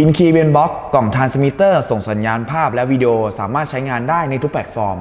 i n k e y b e n Box กล่องทรานสมิเตอร์ส่งสัญญาณภาพและวิดีโอสามารถใช้งานได้ในทุกแพลตฟอร์ม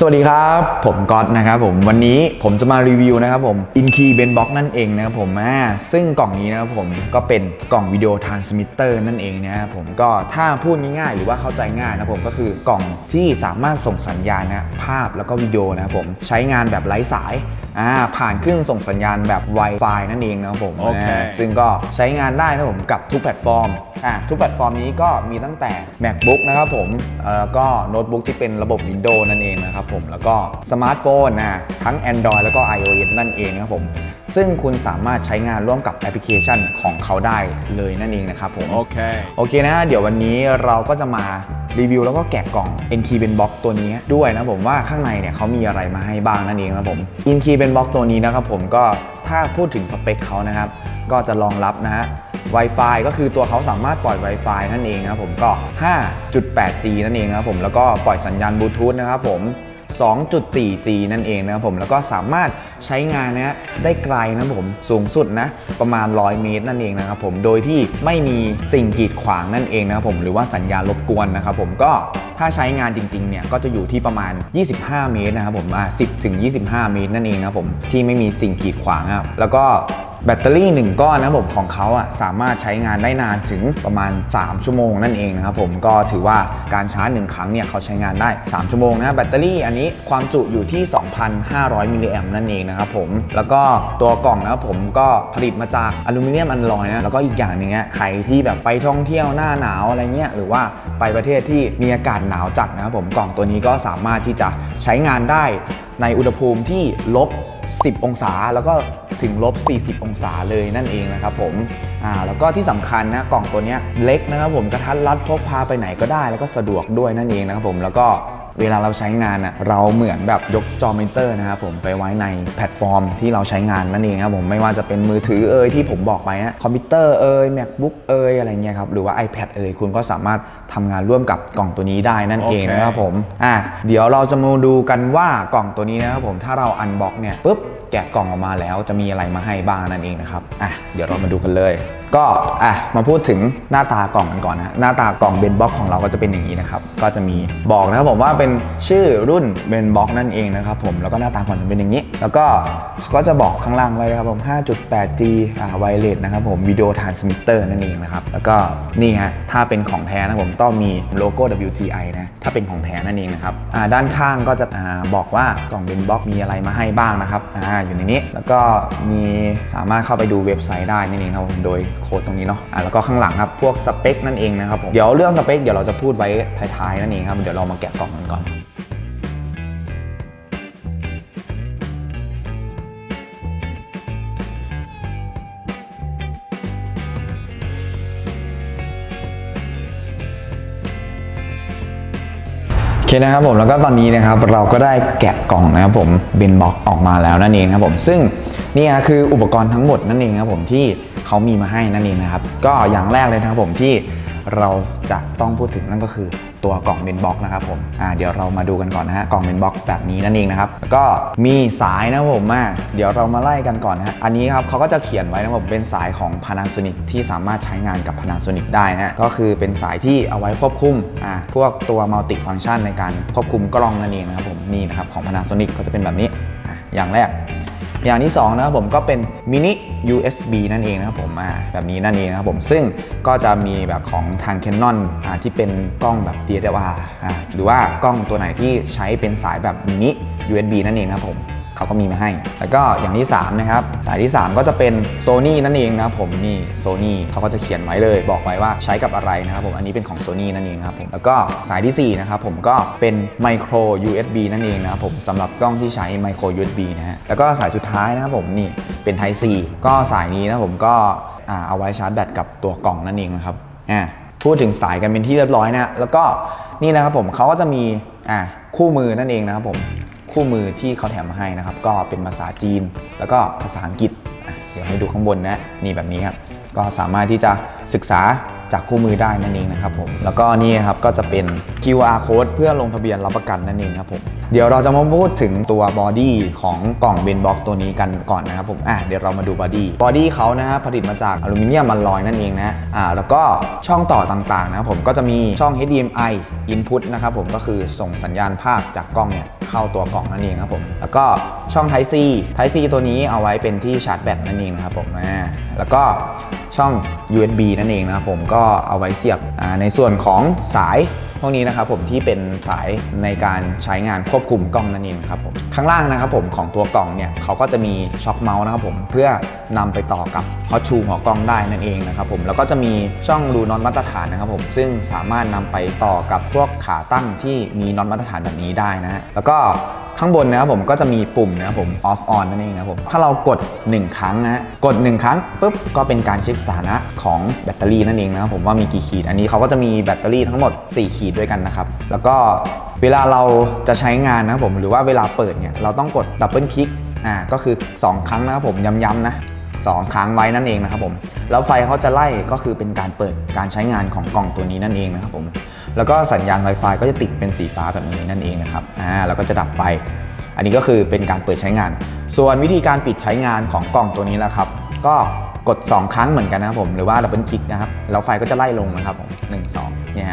สวัสดีครับ ผมก๊อตนะครับผมวันนี้ผมจะมารีวิวนะครับผม i n k e y b e n Box นั่นเองนะครับผมอ่าซึ่งกล่องนี้นะครับผมก็เป็นกล่องวิดีโอทรานสมิเตอร์นั่นเองนะครับผมก็ถ้าพูดง่ายๆ หรือว่าเข้าใจง่ายนะผมก็คือกล่องที่สามารถส่งสัญญาณนะภาพแล้วก็วิดีโอนะครับผมใช้งานแบบไร้สาย อ่าผ่านเครื่องส่งสัญญาณแบบ Wi-Fi นั่นเองนะครับผมโอเคาซึ่งก็ใช้งานได้นะครับผมกับทุกแพลตฟอร์มอ่าทุกแพลตฟอร์มนี้ก็มีตั้งแต่ MacBook นะครับผมเอ่อแล้วก็โน้ตบุ๊กที่เป็นระบบ Windows นั่นเองนะครับผมแล้วก็สมาร์ทโฟนนะทั้ง Android แล้วก็ iOS นั่นเองนะครับผม ซึ่งคุณสามารถใช้งานร่วมกับแอปพลิเคชันของเขาได้เลยนั่นเองนะครับผม Okay. โอเคนะ เดี๋ยววันนี้เราก็จะมารีวิวแล้วก็แกะกล่อง n k e y b e n Box ตัวนี้ด้วยนะผมว่าข้างในเนี่ยเขามีอะไรมาให้บ้างนั่นเองนะครับผม n k e y b e n Box ตัวนี้นะครับผมก็ถ้าพูดถึงสเปคเขานะครับ ก็จะรองรับนะฮะ Wi-Fi ก็คือตัวเขาสามารถปล่อย Wi-Fi นั่นเองนะครับผมก็ 5.8G นั่นเองนะครับผมแล้วก็ปล่อยสัญญาณบลูทูธนะครับผม 2.4G นั่นเองนะครับผมแล้วก็สามารถใช้งานนะได้ไกลนะผมสูงสุดนะประมาณ 100 เมตรนั่นเองนะครับผมโดยที่ไม่มีสิ่งกีดขวางนั่นเองนะครับผมหรือว่าสัญญาณรบกวนนะครับผมก็ ถ้าใช้งานจริงๆเนี่ยก็จะอยู่ที่ประมาณ 25 เมตรนะครับผมอ่า10ถึง25 เมตรนั่นเองนะครับผมที่ไม่มีสิ่งกีดขวางครับแล้วก็แบตเตอรี่ 1 ก้อนนะครับผมของเขาอะสามารถใช้งานได้นานถึงประมาณ 3 ชั่วโมงนั่นเองนะครับผมก็ถือว่าการชาร์จ 1 ครั้งเนี่ยเขาใช้งานได้ 3 ชั่วโมงนะแบตเตอรี่อันนี้ความจุอยู่ที่ 2,500 มิลลิแอมนั่นเองนะครับผมแล้วก็ตัวกล่องนะครับผมก็ผลิตมาจากอลูมิเนียมอัลลอยนะแล้วก็อีกอย่างหนึงอะใครที่แบบไปท่องเที่ยวหน้าหนาวอะไรเงี้ยหรือว่าไปประเทศที่มีอากาศหนาวจัดนะครับผมกล่องตัวนี้ก็สามารถที่จะใช้งานได้ในอุณหภูมิที่ลบ 10 องศา แล้วก็ถึงลบ 40 องศาเลยนั่นเองนะครับผมอ่าแล้วก็ที่สำคัญนะกล่องตัวนี้เล็กนะครับผมกระทัดรัดพกพาไปไหนก็ได้แล้วก็สะดวกด้วยนั่นเองนะครับผมแล้วก็ เวลาเราใช้งานอะเราเหมือนแบบยกจอมอนิเตอร์นะครับผมไปไว้ในแพลตฟอร์มที่เราใช้งานนั่นเองครับผมไม่ว่าจะเป็นมือถือเอ่ยที่ผมบอกไปนะคอมพิวเตอร์เอ่ย macbook เอ่ยอะไรเงี้ยครับหรือว่า iPad เอ่ยคุณก็สามารถทำงานร่วมกับกล่องตัวนี้ได้นั่นเองนะครับผมอะเดี๋ยวเราจะมาดูกันว่ากล่องตัวนี้นะครับผมถ้าเราอันบ็อกเนี่ยปุ๊บแกะกล่องออกมาแล้วจะมีอะไรมาให้บ้างนั่นเองนะครับอะเดี๋ยวเรามาดูกันเลย ก็อะมาพูดถึงหน้าตากล่องกันก่อนนะหน้าตากล่องเบนบ็อกของเราก็จะเป็นอย่างนี้นะครับ ก็จะมีบอกนะครับผมว่าเป็นชื่อรุ่นเบนบ็อกนั่นเองนะครับผมแล้วก็หน้าตาก่อนจะเป็นอย่างนี้ แล้วก็ก็จะบอกข้างล่างไว้ครับผม 5.8G อ่าไวเลสนะครับผมวิดีโอทรานสมิเตอร์นั่นเองนะครับแล้วก็นี่ฮะถ้าเป็นของแท้นะผมต้องมีโลโก้ WTI นะถ้าเป็นของแท้นั่นเองนะครับอ่าด้านข้างก็จะอ่าบอกว่ากล่องเบนบ็อกมีอะไรมาให้บ้างนะครับอ่าอยู่ในนี้แล้วก็มีสามารถเข้าไปดูเว็บไซต์ได้นั่นเองครับผมโดยโค้ดตรงนี้เนาะอ่าแล้วก็ข้างหลังครับพวกสเปคนั่นเองนะครับผมเดี๋ยวเรื่องสเปคเดี๋ยวเราจะพูดไว้ท้ายๆนั่นเองครับเดี๋ยวเรามาแกะกล่องกันก่อนโอเคนะครับผมแล้วก็ตอนนี้นะครับเราก็ได้แกะกล่องนะครับผมเบนบ็อกออกมาแล้วนั่นเองครับผมซึ่ง นี่ฮะคืออุปกรณ์ทั้งหมดนั่นเองครับผมที่เขามีมาให้นั่นเองนะครับ ก็อย่างแรกเลยนะครับผมที่เราจะต้องพูดถึงนั่นก็คือตัวกล่องเบนบ็อกนะครับผมอ่าเดี๋ยวเรามาดูกันก่อนนะฮะกล่องเบนบ็อกแบบนี้นั่นเองนะครับแล้วก็มีสายนะครับผมอะเดี๋ยวเรามาไล่กันก่อนนะฮะอันนี้ครับเขาก็จะเขียนไว้นะครับผมเป็นสายของ Panasonic ที่สามารถใช้งานกับ Panasonic ได้นะก็คือเป็นสายที่เอาไว้ควบคุมอ่าพวกตัวมัลติฟัง c t ชันในการควบคุมกล้องนั่นเองนะครับผมนี่นะครับของ Panasonic ก็จะเป็นแบบนี้อย่างแรก อย่างที่2นะครับผมก็เป็นมินิ USB นั่นเองนะครับผมอ่าแบบนี้นั่นเองนะครับผมซึ่งก็จะมีแบบของทาง Canon อ่าที่เป็นกล้องแบบ DSLR อ่าหรือว่ากล้องตัวไหนที่ใช้เป็นสายแบบมินิ USB นั่นเองนะครับผม เขาก็มีมาให้ แล้วก็อย่างที่ 3 นะครับ สายที่ 3 ก็จะเป็น Sony นั่นเองนะครับผมนี่ Sony เขาก็จะเขียนไว้เลย บอกไว้ว่าใช้กับอะไรนะครับผมอันนี้เป็นของ Sony นั่นเองครับผมแล้วก็สายทีสี่ 4 นะครับผมก็เป็น Micro USB นั่นเองนะครับผมสำหรับกล้องที่ใช้ Micro USB นะฮะแล้วก็สายสุดท้ายนะครับผมนี่เป็น Type C ก็สายนี้นะผมก็เอาไว้ชาร์จแบตกับตัวกล่องนั่นเองนะครับอ่าพูดถึงสายกันเป็นที่เรียบร้อยนะ แล้วก็นี่นะครับผมเขาก็จะมีอ่าคู่มือนั่นเองนะครับผม คู่มือที่เขาแถมมาให้นะครับ ก็เป็นภาษาจีน แล้วก็ภาษาอังกฤษเดี๋ยวให้ดูข้างบนนะนี่แบบนี้ครับก็สามารถที่จะศึกษาจากคู่มือได้นั่นเองนะครับผมแล้วก็นี่ครับก็จะเป็น QR code เพื่อลงทะเบียนรับประกันนั่นเองครับผมเดี๋ยวเราจะมาพูดถึงตัวบอดี้ของกล่องเบนบ็อกตัวนี้กันก่อนนะครับผมอะเดี๋ยวเรามาดูบอดี้บอดี้เขานะฮะผลิตมาจากอลูมิเนียมมันลอยนั่นเองนะอ่าแล้วก็ช่องต่อต่างๆนะครับผมก็จะมีช่อง HDMI input นะครับผมก็คือส่งสัญญาณภาพจากกล้องเนี่ย เข้าตัวกล่องนั่นเองครับผม แล้วก็ช่อง Type C Type C ตัวนี้เอาไว้เป็นที่ชาร์จแบตนั่นเองนะครับผมอ่าแล้วก็ช่อง USB นั่นเองนะครับผมก็เอาไว้เสียบในส่วนของสาย พวกนี้นะครับผมที่เป็นสายในการใช้งานควบคุมกล้องนั่นเองครับผมข้างล่างนะครับผมของตัวกล่องเนี่ยเขาก็จะมีช็อคเมาส์นะครับผมเพื่อนำไปต่อกับฮอตชูหัวกล้องได้นั่นเองนะครับผมแล้วก็จะมีช่องรูน็อตมาตรฐานนะครับผมซึ่งสามารถนำไปต่อกับพวกขาตั้งที่มีน็อตมาตรฐานแบบนี้ได้นะฮะแล้วก็ ข้างบนนะครับผมก็จะมีปุ่มนะครับผม off on นั่นเองนะครับผมถ้าเรากด 1 ครั้งนะฮะกด 1 ครั้งปุ๊บก็เป็นการเช็คสถานะของแบตเตอรี่นั่นเองนะครับผมว่ามีกี่ขีด อันนี้เขาก็จะมีแบตเตอรี่ทั้งหมด 4 ขีดด้วยกันนะครับแล้วก็เวลาเราจะใช้งานนะครับผมหรือว่าเวลาเปิดเนี่ยเราต้องกดดับเบิลคลิกอ่าก็คือ 2 ครั้งนะครับผมย้ำๆนะ2 ครั้งไว้นั่นเองนะครับผมแล้วไฟเขาจะไล่ก็คือเป็นการเปิดการใช้งานของกล่องตัวนี้นั่นเองนะครับผม แล้วก็สัญญาณ Wi-Fi ก็จะติดเป็นสีฟ้าแบบนี้นั่นเองนะครับอ่าแล้วก็จะดับไป อันนี้ก็คือเป็นการเปิดใช้งาน ส่วนวิธีการปิดใช้งานของกล่องตัวนี้นะครับ ก็กด 2 ครั้งเหมือนกันนะครับผมหรือว่าดับเบิลคลิกนะครับแล้วไฟก็จะไล่ลงนะครับผมหนึ่งสองเนี่ย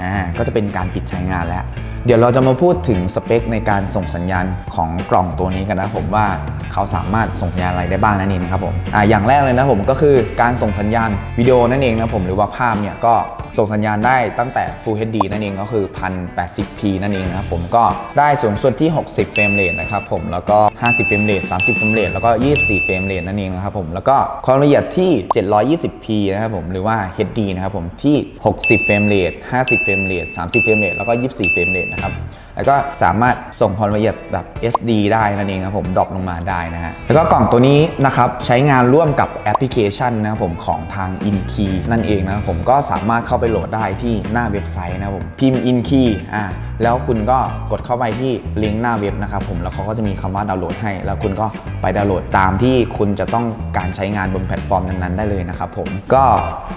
อ่าก็จะเป็นการปิดใช้งานแล้วเดี๋ยวเราจะมาพูดถึงสเปคในการส่งสัญญาณของกล่องตัวนี้กันนะผมว่าเขาสามารถส่งสัญญาณอะไรได้บ้างนั่นเองนะครับผมอ่าอย่างแรกเลยนะผมก็คือการส่งสัญญาณวิดีโอนั่นเองนะผมหรือว่าภาพเนี่ยก็ส่งสัญญาณได้ตั้งแต่ Full HD นั่นเองก็คือ 1080p นั่นเองนะครับผมก็ได้สูงสุดที่ 60 เฟรมเรทนะครับผมแล้วก็ 50 เฟรมเรท 30 เฟรมเรทแล้วก็ 24 เฟรมเรทนั่นเองนะครับผมแล้วก็ความละเอียดที่ 720p นะครับผมหรือว่า HD นะครับผมที่ 60 เฟรมเรท 50 เฟรมเรท 30 เฟรมเรทแล้วก็ 24 เฟรมเรทนะครับ แล้วก็สามารถส่งความละเอียดแบบ SD ได้นั่นเองครับผมดรอปลงมาได้นะฮะ แล้วก็กล่องตัวนี้นะครับใช้งานร่วมกับแอปพลิเคชันนะครับผมของทาง InKey นั่นเองนะครับผมก็สามารถเข้าไปโหลดได้ที่หน้าเว็บไซต์นะครับผมพิมพ์ InKey อ่า แล้วคุณก็กดเข้าไปที่ลิงก์หน้าเว็บนะครับผมแล้วเขาก็จะมีคำว่าดาวน์โหลดให้ แล้วคุณก็ไปดาวน์โหลดตามที่คุณจะต้องการใช้งานบนแพลตฟอร์มนั้นๆได้เลยนะครับผมก็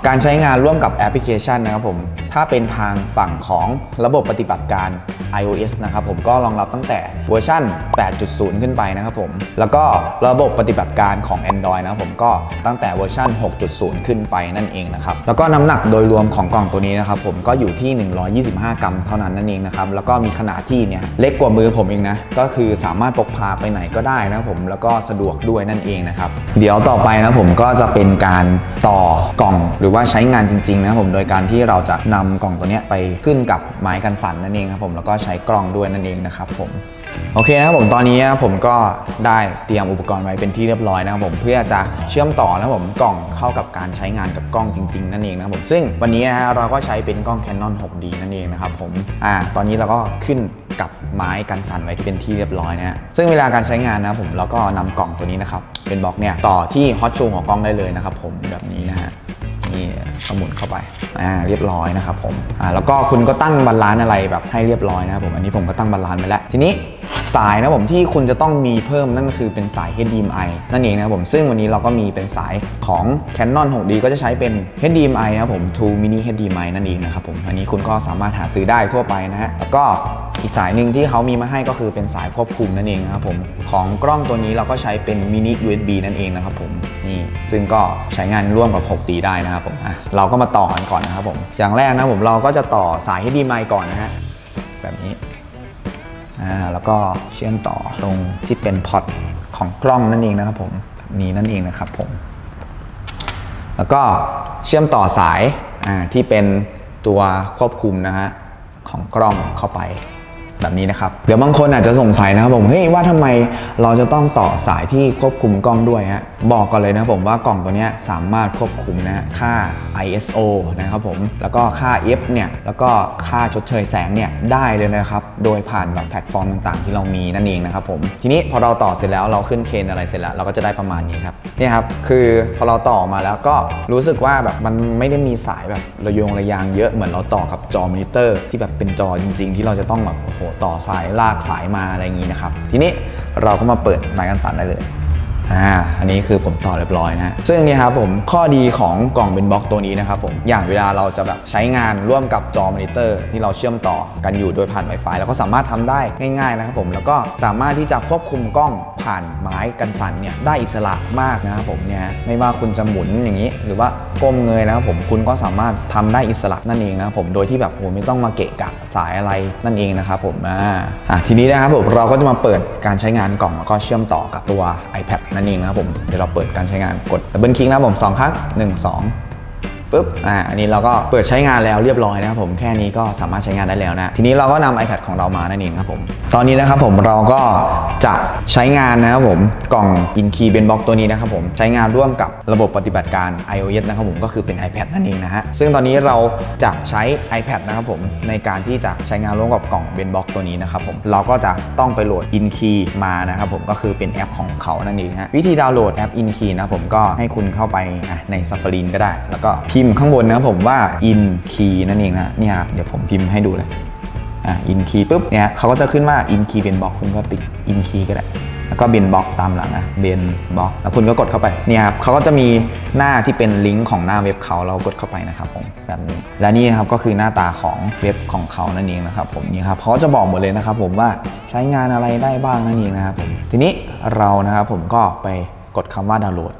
การใช้งานร่วมกับแอปพลิเคชันนะครับผมถ้าเป็นทางฝั่งของระบบปฏิบัติการ iOS นะครับผมก็รองรับตั้งแต่เวอร์ชัน8.0 ขึ้นไปนะครับผม แล้วก็ระบบปฏิบัติการของ Android นะครับผมก็ตั้งแต่เวอร์ชัน6.0 ขึ้นไปนั่นเองนะครับ แล้วก็น้ำหนักโดยรวมของกล่องตัวนี้นะครับผมก็อยู่ที่ 125 กรัมเท่านั้นนั่นเองนะครับแล้วก็มีขนาดที่เนี่ยเล็กกว่ามือผมเองนะ ก็คือสามารถพกพาไปไหนก็ได้นะผมแล้วก็สะดวกด้วยนั่นเองนะครับ เดี๋ยวต่อไปนะผมก็จะเป็นการต่อกล่องหรือว่าใช้งานจริงๆนะผมโดยการที่เราจะนำกล่องตัวเนี้ยไปขึ้นกับไม้กันสั่นนั่นเองครับผมแล้วก็ใช้กล้องด้วยนั่นเองนะครับผม โอเคนะครับผมตอนนี้ผมก็ได้เตรียมอุปกรณ์ไว้เป็นที่เรียบร้อยนะครับผมเพื่อจะเชื่อมต่อนะครับผมกล่องเข้ากับการใช้งานกับกล้องจริงๆนั่นเองนะครับผมซึ่งวันนี้นะฮะเราก็ใช้เป็นกล้อง Canon 6D นั่นเองนะครับผมอ่าตอนนี้เราก็ขึ้นกับไม้กันสั่นไว้ที่เป็นที่เรียบร้อยนะฮะซึ่งเวลาการใช้งานนะผมเราก็นำกล่องตัวนี้นะครับเป็นบล็อกเนี่ยต่อที่ฮอตชูของกล้องได้เลยนะครับผมแบบนี้นะฮะนี่สมุนเข้าไป อ่า เรียบร้อยนะครับผม อ่า แล้วก็คุณก็ตั้งบาลานซ์อะไรแบบให้เรียบร้อยนะครับผม อันนี้ผมก็ตั้งบาลานซ์ไปแล้ว ทีนี้ สายนะผมที่คุณจะต้องมีเพิ่มนั่นก็คือเป็นสาย HDMI นั่นเองนะครับผมซึ่งวันนี้เราก็มีเป็นสายของ Canon 6D ก็จะใช้เป็น HDMI นะครับผม True Mini HDMI นั่นเองนะครับผมอันนี้คุณก็สามารถหาซื้อได้ทั่วไปนะฮะแล้วก็อีกสายหนึ่งที่เขามีมาให้ก็คือเป็นสายควบคุมนั่นเองนะครับผมของกล้องตัวนี้เราก็ใช้เป็น Mini USB นั่นเองนะครับผมนี่ซึ่งก็ใช้งานร่วมกับ 6D ได้นะครับผมอะเราก็มาต่อกันก่อนนะครับผมอย่างแรกนะผมเราก็จะต่อสาย HDMI ก่อนนะฮะแบบนี้ อ่าแล้วก็เชื่อมต่อตรงที่เป็นพอร์ตของกล้องนั่นเองนะครับผมนี้นั่นเองนะครับผม แล้วก็เชื่อมต่อสายที่เป็นตัวควบคุมนะฮะของกล้องเข้าไป แบบนี้นะครับเดี๋ยวบางคนอาจจะสงสัยนะครับผมเฮ้ยว่าทำไมเราจะต้องต่อสายที่ควบคุมกล้องด้วยฮะบอกก่อนเลยนะผมว่ากล่องตัวนี้สามารถควบคุมนะค่า ISO นะครับผมแล้วก็ค่า f เนี่ยแล้วก็ค่าชดเชยแสงเนี่ยได้เลยนะครับโดยผ่านแบบแพลตฟอร์มต่างๆ ที่เรามีนั่นเองนะครับผมทีนี้พอเราต่อเสร็จแล้วเราขึ้นเคนอะไรเสร็จแล้วเราก็จะได้ประมาณนี้ครับนี่ครับคือพอเราต่อมาแล้วก็รู้สึกว่าแบบมันไม่ได้มีสายแบบระยงระยางเยอะเหมือนเราต่อกับจอมอนิเตอร์ ที่แบบเป็นจอจริง ๆ ที่เราจะต้องแบบโอ้โหต่อสายลากสายมาอะไรอย่างนี้นะครับ ทีนี้เราก็มาเปิดไม้กันสั่นได้เลย อ่าอันนี้คือผมต่อเรียบร้อยนะซึ่งนี่ครับผมข้อดีของกล่องเป็นบล็อกตัวนี้นะครับผมอย่างเวลาเราจะแบบใช้งานร่วมกับจอมอนิเตอร์ที่เราเชื่อมต่อกันอยู่โดยผ่าน Wi-Fi แล้วก็สามารถทำได้ง่ายๆนะครับผมแล้วก็สามารถที่จะควบคุมกล้องผ่านไม้กันสั่นเนี่ยได้อิสระมากนะครับผมเนี่ยไม่ว่าคุณจะหมุนอย่างนี้ หรือว่าก้มเงยนะครับผมคุณก็สามารถทำได้อิสระนั่นเองนะครับผมโดยที่แบบโอ้ไม่ต้องมาเกะกะสายอะไรนั่นเองนะครับผมอ่าทีนี้นะครับผมเราก็จะมาเปิดการใช้งานกล่องแล้วก็เชื่อมต่อกับตัว iPad นั่นเองนะครับผมเดี๋ยวเราเปิดการใช้งานกดดับเบิลคลิกนะครับผมสองครั้งหนึ่งสอง ปุ๊บอ่าอันนี้เราก็เปิดใช้งานแล้วเรียบร้อยนะครับผมแค่นี้ก็สามารถใช้งานได้แล้วนะ ทีนี้เราก็นำ iPad ของเรามานั่นเองครับผม ตอนนี้นะครับผมเราก็จะใช้งานนะครับผมกล่อง InKey b e n Box ตัวนี้นะครับผมใช้งานร่วมกับระบบปฏิบัติการ iOS นะครับผมก็คือเป็น iPad นั่นเองนะฮะซึ่งตอนนี้เราจะใช้ iPad นะครับผมในการที่จะใช้งานร่วมกับกล่อง b e n Box ตัวนี้นะครับผมเราก็จะต้องไปโหลด InKey มานะครับผมก็คือเป็นแอปของเขานั่นเองฮะวิธีดาวน์โหลดแอป InKey นะครับผมก็ให้คุณเข้าไปใน Safari ก็ได้ แล้วก็พิิมพ์ข้างบนนะครับผมว่า InKey นั่นเองนะเนี่ยเดี๋ยวผมพิมพ์ให้ดูเลยอ่า InKey ปุ๊บเนี่ยเขาก็จะขึ้นว่า InKey เป็นบล็อกคุณก็ติด InKey ก็ได้แล้วก็เบนบล็อกตามหลังนะเบนบล็อกแล้วคุณก็กดเข้าไปเนี่ยครับเขาก็จะมีหน้าที่เป็นลิงก์ของหน้าเว็บเขาเรากดเข้าไปนะครับผมแบบนี้และนี่ครับก็คือหน้าตาของเว็บของเขานั่นเองนะครับผมนี่ครับเขาจะบอกหมดเลยนะครับผมว่าใช้งานอะไรได้บ้างนั่นเองนะครับผมทีนี้เรานะครับผมก็ไปกดคำว่าดาวน์โหลด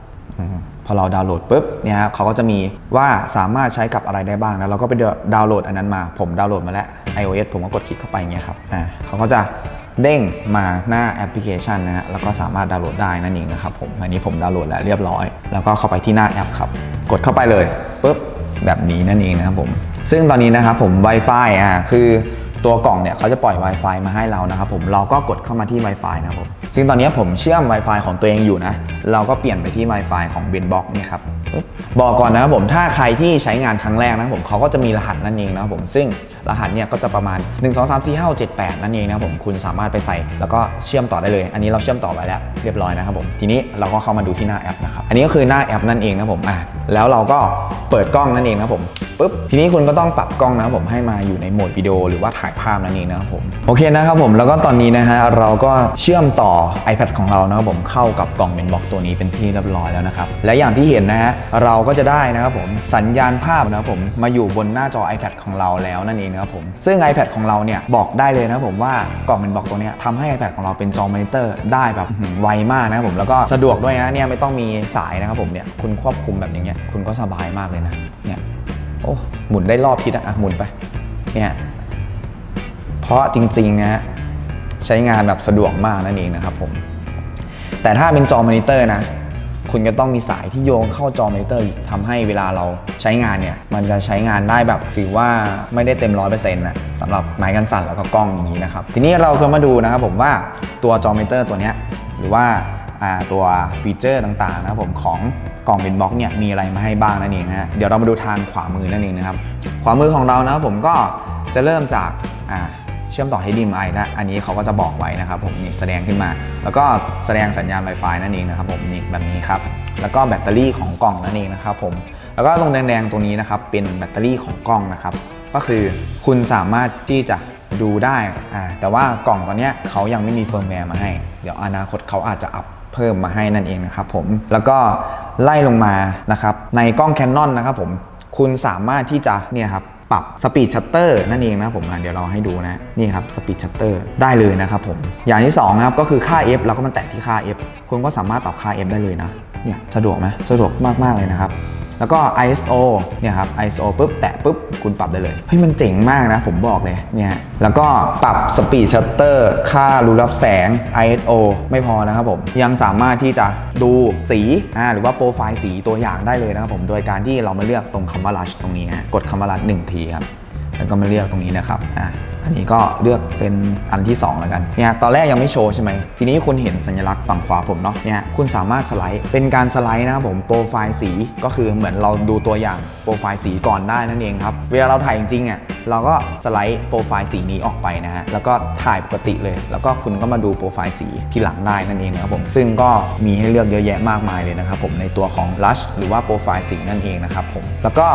อืมพอเราดาวน์โหลดปุ๊บเนี่ยครับเขาก็จะมีว่าสามารถใช้กับอะไรได้บ้างนะเราก็ไปดาวน์โหลดอันนั้นมา ผมดาวน์โหลดมาแล้ว iOS ผมก็กดคลิกเข้าไปเงี้ยครับอ่าเขาก็จะเด้งมาหน้าแอปพลิเคชันนะฮะแล้วก็สามารถดาวน์โหลดได้นั่นเองนะครับผมอันนี้ผมดาวน์โหลดแล้วเรียบร้อย แล้วก็เข้าไปที่หน้าแอปครับ กดเข้าไปเลยปุ๊บแบบนี้นั่นเองนะครับผม ซึ่งตอนนี้นะครับผม Wi-Fi อะคือตัวกล่องเนี่ยเขาจะปล่อย Wi-Fi มาให้เรานะครับผมเราก็กดเข้ามาที่ Wi-Fi นะครับผม ซึ่งตอนนี้ผมเชื่อม Wi-Fi ของตัวเองอยู่นะ เราก็เปลี่ยนไปที่ Wi-Fi ของ b e n b o x เนี่ยครับ บอกก่อนนะครับผม ถ้าใครที่ใช้งานครั้งแรกนะผมเขาก็จะมีรหัสนั่นเองนะผม ซึ่ง รหัสเนี่ยก็จะประมาณ 1 2 3 4 5 7 8 นั่นเองนะครับผมคุณสามารถไปใส่แล้วก็เชื่อมต่อได้เลย อันนี้เราเชื่อมต่อไปแล้วเรียบร้อยนะครับผมทีนี้เราก็เข้ามาดูที่หน้าแอปนะครับอันนี้ก็คือหน้าแอปนั่นเองนะผมอะแล้วเราก็เปิดกล้องนั่นเองนะครับผมปุ๊บทีนี้คุณก็ต้องปรับกล้องนะครับผมให้มาอยู่ในโหมดวิดีโอหรือว่าถ่ายภาพนั่นเองนะครับผมโอเคนะครับผมแล้วก็ตอนนี้นะฮะเราก็เชื่อมต่อ iPad ของเรานะครับผมเข้ากับกล่องเมนบ็อกตัวนี้เป็นที่เรียบร้อยแล้วนะครับและอย่างที่เห็นนะฮะเราก็จะได้นะครับผมสัญญาณภาพนะครับผมมาอยู่บนหน้าจอ iPad ของเราแล้วนั่นเองนะครับผม ซึ่ง iPad ของเราเนี่ยบอกได้เลยนะผมว่ากล่องเมนบอกตัวเนี้ยทำให้ iPad ของเราเป็นจอมอนิเตอร์ได้แบบอื้อหือไวมากนะครับผมแล้วก็สะดวกด้วยนะเนี่ยไม่ต้องมีสายนะครับผมเนี่ยคุณควบคุมแบบอย่างเงี้ยคุณก็สบายมากเลยนะเนี่ยโอ้หมุนได้รอบทิศอะอะหมุนไปเนี่ยเพราะจริงๆนะฮะใช้งานแบบสะดวกมากนั่นเองนะครับผม แต่ถ้าเป็นจอมอนิเตอร์นะ คุณก็ต้องมีสายที่โยงเข้าจอมอนิเตอร์อีกทำให้เวลาเราใช้งานเนี่ย มันจะใช้งานได้แบบถือว่าไม่ได้เต็มร้อยเปอร์เซ็นต์นะสำหรับไม้กันสั่นแล้วก็กล้องอย่างนี้นะครับ ทีนี้เราจะมาดูนะครับผมว่าตัวจอมอนิเตอร์ตัวนี้หรือว่าอ่าตัวฟีเจอร์ต่างๆนะครับผมของกล่องเบนบ็อกเนี่ยมีอะไรมาให้บ้างนั่นเองนะฮะเดี๋ยวเรามาดูทางขวามือนั่นเองนะครับ ขวามือของเรานะครับผมก็จะเริ่มจากอ่า เชื่อมต่อ HDMI นะอันนี้เขาก็จะบอกไว้นะครับผมนี่แสดงขึ้นมา แล้วก็แสดงสัญญาณ Wi-Fi นั่นเองนะครับผมนี่แบบนี้ครับแล้วก็แบตเตอรี่ของกล่องนั่นเองนะครับผมแล้วก็ตรงแดงๆตรงนี้นะครับเป็นแบตเตอรี่ของกล้องนะครับก็คือคุณสามารถที่จะดูได้อ่าแต่ว่ากล่องตอนเนี้ยเขายังไม่มีเฟิร์มแวร์มาให้ เดี๋ยวอนาคตเขาอาจจะอัพเพิ่มมาให้นั่นเองนะครับผมแล้วก็ไล่ลงมานะครับในกล้อง Canon นะครับผมคุณสามารถที่จะเนี่ยครับ ปรับสปีดชัตเตอร์นั่นเองนะผมเดี๋ยวเราให้ดูนะนี่ครับสปีดชัตเตอร์ได้เลยนะครับผมอย่างที่2นะครับก็คือค่า f เราก็มาแตะที่ค่า f คุณก็สามารถปรับค่า f ได้เลยนะเนี่ยสะดวกไหมสะดวกมากๆเลยนะครับ แล้วก็ ISO เนี่ยครับ ISO ปุ๊บแตะปุ๊บคุณปรับได้เลย เฮ้ยมันเจ๋งมากนะ ผมบอกเลยเนี่ยแล้วก็ปรับสปีดชัตเตอร์ ค่ารูรับแสง ISO ไม่พอนะครับผม ยังสามารถที่จะดูสีอ่าหรือว่าโปรไฟล์สีตัวอย่างได้เลยนะครับผม โดยการที่เรามาเลือกตรงคำว่า Rush ตรงนี้ฮะกดคำว่า Rush หนึ่งทีครับ แล้วก็มาเลือกตรงนี้นะครับอะอันนี้ก็เลือกเป็นอันที่2แล้วกันเนี่ยตอนแรกยังไม่โชว์ใช่ไหมทีนี้คุณเห็นสัญลักษณ์ฝั่งขวาผมเนาะเนี่ยคุณสามารถสไลด์เป็นการสไลด์นะครับผมโปรไฟล์สีก็คือเหมือนเราดูตัวอย่างโปรไฟล์สีก่อนได้นั่นเองครับเวลาเราถ่ายจริงๆอะเราก็สไลด์โปรไฟล์สีนี้ออกไปนะฮะแล้วก็ถ่ายปกติเลย แล้วก็คุณก็มาดูโปรไฟล์สีที่หลังได้นั่นเองนะครับผมซึ่งก็มีให้เลือกเยอะแยะมากมายเลยนะครับผมในตัวของ Blush หรือว่าโปรไฟล์สีนั่นเองนะครับผมแล้วก็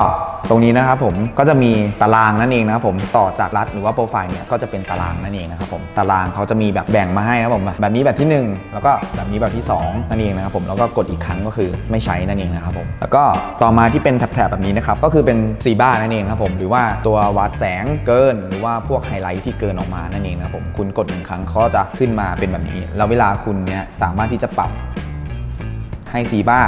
ตรงนี้นะครับผมก็จะมีตารางนั่นนั่นเองนะครับผมต่อจากรัดหรือว่าโปรไฟล์เนี่ยก็จะเป็นตารางนั่นเองนะครับผมตารางเขาจะมีแบบแบ่งมาให้นะครับผมแบบนี้แบบที่ 1 แล้วก็แบบนี้แบบที่ 2 นั่นเองนะครับผมแล้วก็กดอีกครั้งก็คือไม่ใช้นั่นเองนะครับผมแล้วก็ต่อมาที่เป็นแถบๆแบบนี้นะครับก็คือเป็นซีบ้านั่นเองครับผมหรือว่าตัววัดแสงเกิน หรือว่าพวกไฮไลท์ที่เกินออกมานั่นเองนะครับผมคุณกดหนึ่งครั้งเขาจะขึ้นมาเป็นแบบนี้ แล้วเวลาคุณเนี่ยสามารถที่จะปรับให้ซีบ้า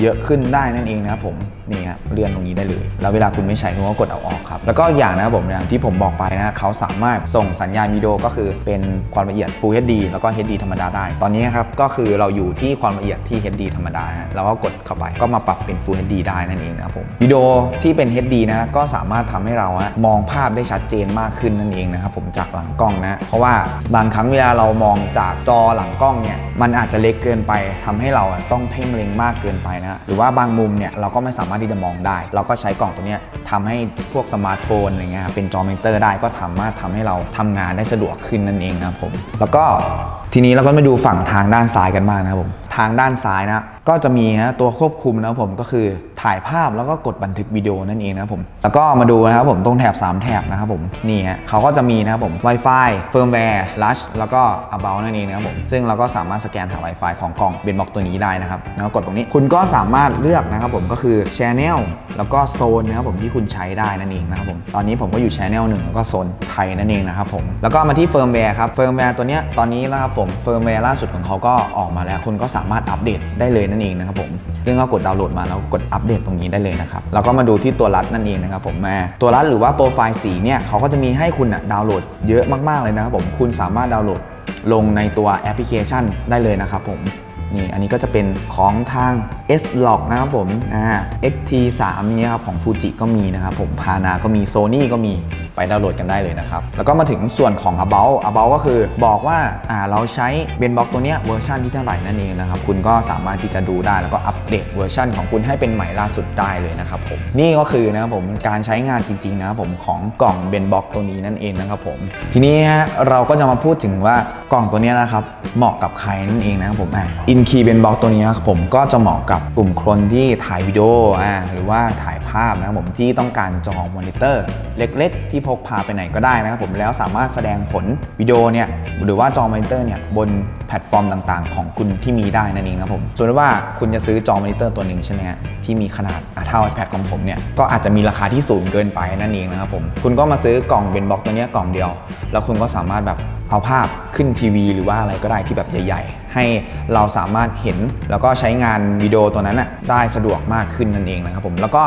เยอะขึ้นได้นั่นเองนะครับผม นี่ครับเลื่อนตรงนี้ได้เลย แล้วเวลาคุณไม่ใช้คุณก็กดเอาออกครับ แล้วก็อย่างนะครับผมอย่างที่ผมบอกไปนะเขาสามารถส่งสัญญาณวิดีโอก็คือเป็นความละเอียด Full HD แล้วก็ HD ธรรมดาได้ ตอนนี้ครับก็คือเราอยู่ที่ความละเอียดที่ HD ธรรมดาฮะเราก็กดเข้าไปก็มาปรับเป็น Full HD ได้นั่นเองนะครับผมวิดีโอที่เป็น HD นะก็สามารถทำให้เราอะมองภาพได้ชัดเจนมากขึ้นนั่นเองนะครับผมจากหลังกล้องนะเพราะว่าบางครั้งเวลาเรามองจากจอหลังกล้องเนี่ยมันอาจจะเล็กเกินไปทำให้เราต้องเพ่งเล็งมากเกินไปนะหรือว่าบางมุมเนี่ยเราก็ไม่สามารถที่จะมองได้ เราก็ใช้กล่องตัวนี้ทำให้พวกสมาร์ทโฟนอะไรเงี้ยครับเป็นจอมอนิเตอร์ได้ก็สามารถทำให้เราทำงานได้สะดวกขึ้นนั่นเองนะครับผม แล้วก็ทีนี้เราก็มาดูฝั่งทางด้านซ้ายกันบ้างนะครับผมทางด้านซ้ายนะก็จะมีนะตัวควบคุมนะครับผมก็คือถ่ายภาพแล้วก็กดบันทึกวิดีโอนั่นเองนะครับผมแล้วก็มาดูนะครับผมตรงแถบ 3 แถบนะครับผมนี่ฮะเขาก็จะมีนะครับผม Wi-Fi Firmware Lush แล้วก็ About นั่นเองนะครับผมซึ่งเราก็สามารถสแกนหา Wi-Fi ของกล่องเบนบ็อกตัวนี้ได้นะครับแล้วกดตรงนี้คุณก็สามารถเลือกนะครับผมก็คือ Channel แล้วก็โซนนะครับผมที่คุณใช้ได้นั่นเองนะครับผมตอนนี้ผมก็อยู่ Channel 1แล้วก็โซนไทยนั่นเองนะครับผมแล้วก็มาที่ Firmware ครับ Firmware ตัวเนี้ยตอนนี้นะครับผม Firmware ล่าสุดของเขาก็ออกมาแล้ว คุณก็สามารถอัปเดตได้เลยนั่นเองนะครับผมซึ่งก็กดดาวน์โหลดมาแล้วกดอัปเดตตรงนี้ได้เลยนะครับแล้วก็มาดูที่ตัวรัดนั่นเองนะครับผมแม่ตัวรัดหรือว่าโปรไฟล์สีเนี่ยเขาก็จะมีให้คุณดาวน์โหลดเยอะมากๆเลยนะครับผมคุณสามารถดาวน์โหลดลงในตัวแอปพลิเคชันได้เลยนะครับผมนี่อันนี้ก็จะเป็นของทาง S Log นะครับผมอ่า XT3 นี่ครับของฟูจิก็มีนะครับผมพานาก็มี Sony ก็มี ไปดาวน์โหลดกันได้เลยนะครับ แล้วก็มาถึงส่วนของ About About ก็คือบอกว่าอ่าเราใช้เบนบ็อกตัวเนี้ยเวอร์ชันที่เท่าไหร่นั่นเองนะครับ คุณก็สามารถที่จะดูได้แล้วก็อัปเดตเวอร์ชันของคุณให้เป็นใหม่ล่าสุดได้เลยนะครับผมนี่ก็คือนะครับผมการใช้งานจริงๆนะครับผมของกล่องเบนบ็อกตัวนี้นั่นเองนะครับผมทีนี้ฮะเราก็จะมาพูดถึงว่ากล่องตัวเนี้ยนะครับเหมาะกับใครนั่นเองนะครับผมอะ In Key Ben Box ตัวนี้นะครับผมก็จะเหมาะกับกลุ่มคนที่ถ่ายวิดีโออ่าหรือว่าถ่ายภาพนะครับผมที่ต้องการจอมอนิเตอร์เล็ก ๆ ที่พกพาไปไหนก็ได้นะครับผมแล้วสามารถแสดงผลวิดีโอเนี่ยหรือว่าจอมอนิเตอร์เนี่ยบนแพลตฟอร์มต่างๆ ของคุณที่มีได้นั่นเองครับผมส่วนว่าคุณจะซื้อจอมอนิเตอร์ตัวหนึ่งใช่ไหมฮะที่มีขนาดเท่า iPad ของผมเนี่ยก็อาจจะมีราคาที่สูงเกินไปนั่นเองนะครับผมคุณก็มาซื้อกล่องเบนบ็อกตัวนี้กล่องเดียว แล้วคุณก็สามารถแบบเอาภาพขึ้นทีวี หรือว่าอะไรก็ได้ที่แบบใหญ่ ๆ ให้เราสามารถเห็นแล้วก็ใช้งานวิดีโอตัวนั้นน่ะได้สะดวกมากขึ้นนั่นเองนะครับผมแล้วก็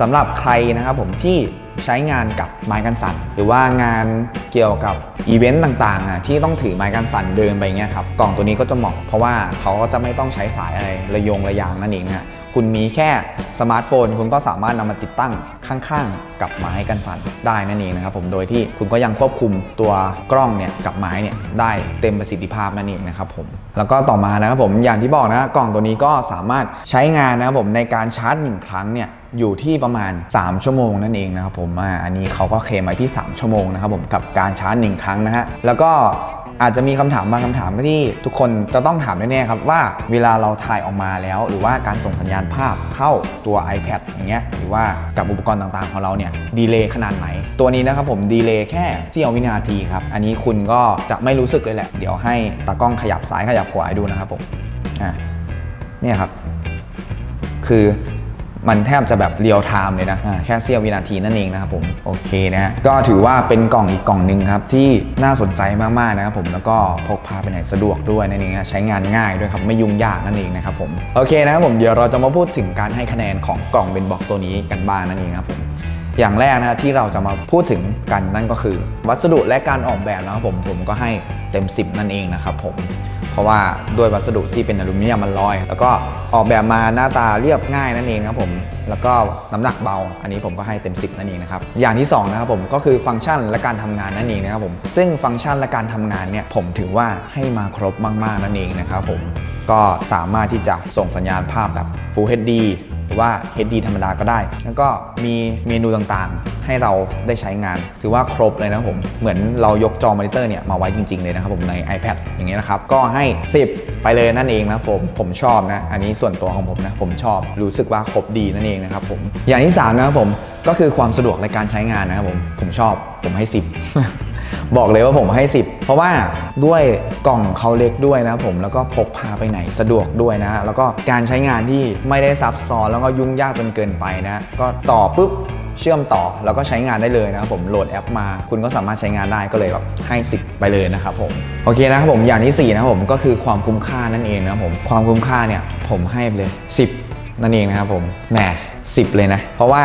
สำหรับใครนะครับผมที่ ใช้งานกับไม้กันสั่น หรือว่างานเกี่ยวกับอีเวนต์ต่างๆที่ต้องถือไม้กันสั่นเดินไปเงี้ยครับกล่องตัวนี้ก็จะเหมาะเพราะว่าเขาก็จะไม่ต้องใช้สายอะไรระยงระยางนั่นเองฮะคุณมีแค่สมาร์ทโฟน คุณก็สามารถนำมาติดตั้งข้างๆ กับไม้กันสั่นได้นั่นเองนะครับผมโดยที่คุณก็ยังควบคุมตัวกล้องเนี่ยกับไม้เนี่ยได้เต็มประสิทธิภาพนั่นเองนะครับผมแล้วก็ต่อมานะครับผมอย่างที่บอกนะกล่องตัวนี้ก็สามารถใช้งานนะครับผมในการชาร์จหนึ่งครั้งเนี่ย อยู่ที่ประมาณ 3 ชั่วโมงนั่นเองนะครับผมอ่าอันนี้เขาก็เคลมไว้ที่ 3 ชั่วโมงนะครับผมกับการชาร์จหนึ่งครั้งนะฮะแล้วก็อาจจะมีคำถามบางคำถามที่ทุกคนจะต้องถามแน่ๆครับว่าเวลาเราถ่ายออกมาแล้ว หรือว่าการส่งสัญญาณภาพเข้าตัว iPad อย่างเงี้ยหรือว่ากับอุปกรณ์ต่างๆของเราเนี่ยดีเลย์ขนาดไหน ตัวนี้นะครับผมดีเลย์แค่เสี้ยววินาทีครับ อันนี้คุณก็จะไม่รู้สึกเลยแหละ เดี๋ยวให้ตากล้องขยับซ้ายขยับขวาให้ดูนะครับผมอะเนี่ยครับ คือ มันแทบจะแบบเรียลไทม์เลยนะอ่าแค่เสี้ยววินาทีนั่นเองนะครับผมโอเคนะฮะก็ถือว่าเป็นกล่องอีกกล่องหนึ่งครับที่น่าสนใจมากๆนะครับผมแล้วก็พกพาไปไหนสะดวกด้วยนั่นเองฮะใช้งานง่ายด้วยครับไม่ยุ่งยากนั่นเองนะครับผมโอเคนะครับผมเดี๋ยวเราจะมาพูดถึงการให้คะแนนของกล่องเบนบ็อกตัวนี้กันบ้างนั่นเองครับผมอย่างแรกนะที่เราจะมาพูดถึงกันนั่นก็คือ วัสดุและการออกแบบนะครับผมผมก็ให้เต็ม 10 นั่นเองนะครับผม ราะว่าด้วยวัสดุที่เป็นอลูมิเนียมมันลอย แล้วก็ออกแบบมาหน้าตาเรียบง่ายนั่นเองครับผม แล้วก็น้ำหนักเบา อันนี้ผมก็ให้เต็ม 10 นั่นเองนะครับ อย่างที่สองนะครับผมก็คือฟังก์ชันและการทำงานนั่นเองนะครับผม ซึ่งฟังก์ชันและการทำงานเนี่ยผมถือว่าให้มาครบมาก ๆ นั่นเองนะครับผม ก็สามารถที่จะส่งสัญญาณภาพแบบ Full HD หรือว่า HD ธรรมดาก็ได้ แล้วก็มีเมนูต่างๆ ให้เราได้ใช้งาน ถือว่าครบเลยนะผม เหมือนเรายกจอมอนิเตอร์เนี่ยมาไว้จริงๆเลยนะครับผมใน iPad อย่างเงี้ยนะครับ ก็ให้ 10 ไปเลยนั่นเองนะผม ผมชอบนะ อันนี้ส่วนตัวของผมนะ ผมชอบ รู้สึกว่าครบดีนั่นเองนะครับผม อย่างที่สามนะครับผม ก็คือความสะดวกในการใช้งานนะครับผม ผมชอบ ผมให้ 10 บอกเลยว่าผมให้ 10 เพราะว่าด้วยกล่องเขาเล็กด้วยนะผมแล้วก็พกพาไปไหนสะดวกด้วยนะ แล้วก็การใช้งานที่ไม่ได้ซับซ้อนแล้วก็ยุ่งยากจนเกินไปนะ ก็ต่อปุ๊บเชื่อมต่อแล้วก็ใช้งานได้เลยนะครับผมโหลดแอปมา คุณก็สามารถใช้งานได้ก็เลยแบบให้ 10 ไปเลยนะครับผมโอเคนะครับผมอย่างที่ 4 นะครับผมก็คือความคุ้มค่านั่นเองนะครับผมความคุ้มค่าเนี่ยผมให้เลย 10 นั่นเองนะครับผมแหม 10 เลยนะ เพราะว่า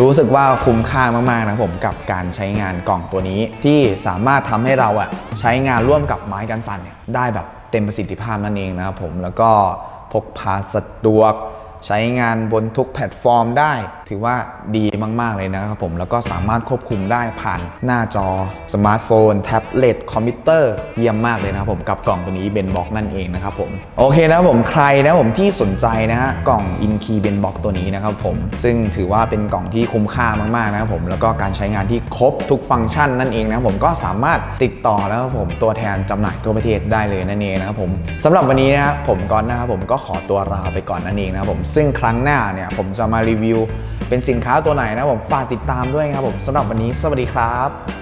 รู้สึกว่าคุ้มค่ามากๆนะผมกับการใช้งานกล่องตัวนี้ ที่สามารถทำให้เราอะใช้งานร่วมกับไม้กันสั่นเนี่ยได้แบบเต็มประสิทธิภาพนั่นเองนะครับผมแล้วก็พกพาสะดวก ใช้งานบนทุกแพลตฟอร์มได้ ถือว่าดีมากๆเลยนะครับผม แล้วก็สามารถควบคุมได้ผ่านหน้าจอสมาร์ทโฟน แท็บเล็ตคอมพิวเตอร์เยี่ยมมากเลยนะครับผมกับกล่องตัวนี้เบนบ็อกนั่นเองนะครับผมโอเคนะครับผมใครนะครับผมที่สนใจนะฮะกล่อง In Key Ben Box ตัวนี้นะครับผมซึ่งถือว่าเป็นกล่องที่คุ้มค่ามากๆนะครับผมแล้วก็การใช้งานที่ครบทุกฟังก์ชันนั่นเองนะครับผมก็สามารถติดต่อแล้วครับผมตัวแทนจำหน่ายทั่วประเทศได้เลยนั่นเองนะครับผมสำหรับวันนี้นะครับผมก่อนนะครับผมก็ขอตัวลาไปก่อนนั่นเองนะครับผมซึ่งครั้งหน้าเนี่ยผมจะมารีวิว เป็นสินค้าตัวไหนนะผมฝากติดตามด้วยครับผมสำหรับวันนี้สวัสดีครับ